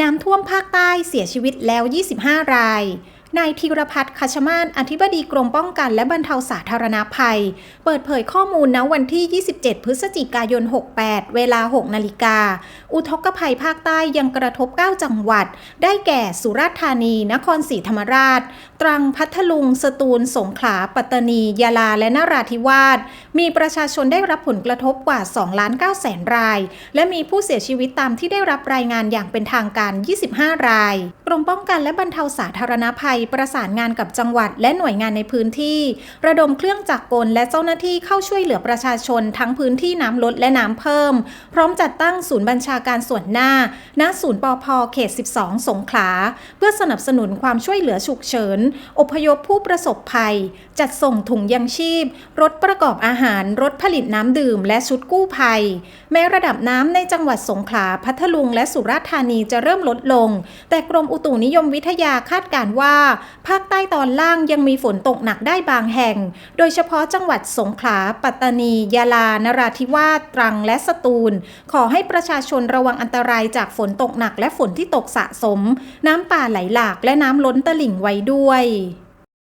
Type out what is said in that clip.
น้ำท่วมภาคใต้เสียชีวิตแล้ว 25 ราย นายธีรพัฒน์คชมาศอธิบดีกรมป้องกันและบรรเทาสาธารณภัย เปิดเผยข้อมูลณวันที่ 27 พฤศจิกายน 68 เวลา 6 นาฬิกา อุทกภัยภาคใต้ยังกระทบ 9 จังหวัด ได้แก่สุราษฎร์ธานี นครศรีธรรมราช ตรัง พัทลุง สตูล สงขลา ปัตตานี ยาลา และนราธิวาส มีประชาชนได้รับผลกระทบกว่า 2 ล้าน9แสนราย และมีผู้เสียชีวิตตามที่ได้รับรายงานอย่างเป็นทางการ 25 ราย กรมป้องกันและบรรเทาสาธารณภัยประสานงานกับจังหวัด และหน่วยงานในพื้นที่ ระดมเครื่องจักรกลและเจ้าหน้าที่เข้าช่วยเหลือประชาชนทั้งพื้นที่น้ำลดและน้ำเพิ่ม พร้อมจัดตั้งศูนย์บัญชาการส่วนหน้า ณ ศูนย์ปอพเขต 12 สงขลา เพื่อสนับสนุนความช่วยเหลือฉุกเฉิน อพยพผู้ประสบภัย จัดส่งถุงยังชีพ รถประกอบอาหาร รถผลิตน้ำดื่ม และชุดกู้ภัย แม้ระดับน้ำในจังหวัดสงขลา พัทลุง และสุราษฎร์ธานีจะเริ่มลดลง แต่กรมอุตุนิยมวิทยาคาดการณ์ว่าภาคใต้ตอนล่างยังมีฝนตกหนักได้บางแห่ง โดยเฉพาะจังหวัดสงขลา ปัตตานี ยาลา นราธิวาส ตรัง และสตูล ขอให้ประชาชนระวังอันตรายจากฝนตกหนักและฝนที่ตกสะสม น้ำป่าไหลหลากและน้ำล้นตลิ่งไว้ด้วย